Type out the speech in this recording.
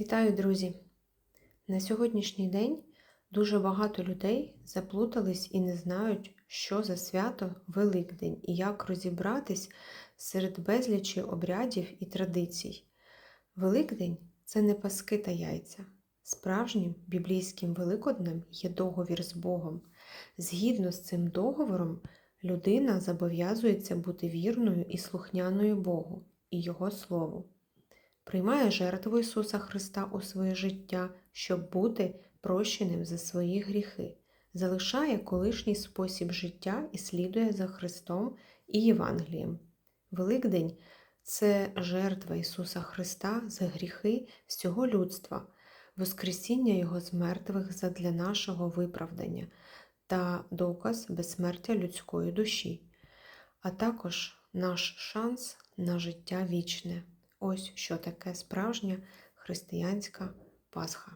Вітаю, друзі! На сьогоднішній день дуже багато людей заплутались і не знають, що за свято Великдень і як розібратись серед безлічі обрядів і традицій. Великдень це не паски та яйця. Справжнім біблійським Великоднем є договір з Богом. Згідно з цим договором, людина зобов'язується бути вірною і слухняною Богу і Його Слову приймає жертву Ісуса Христа у своє життя, щоб бути прощеним за свої гріхи, залишає колишній спосіб життя і слідує за Христом і Євангелієм. Великдень це жертва Ісуса Христа за гріхи всього людства, Воскресіння Його з мертвих задля нашого виправдання та доказ безсмертя людської душі, а також наш шанс на життя вічне. Ось що таке справжня християнська Пасха.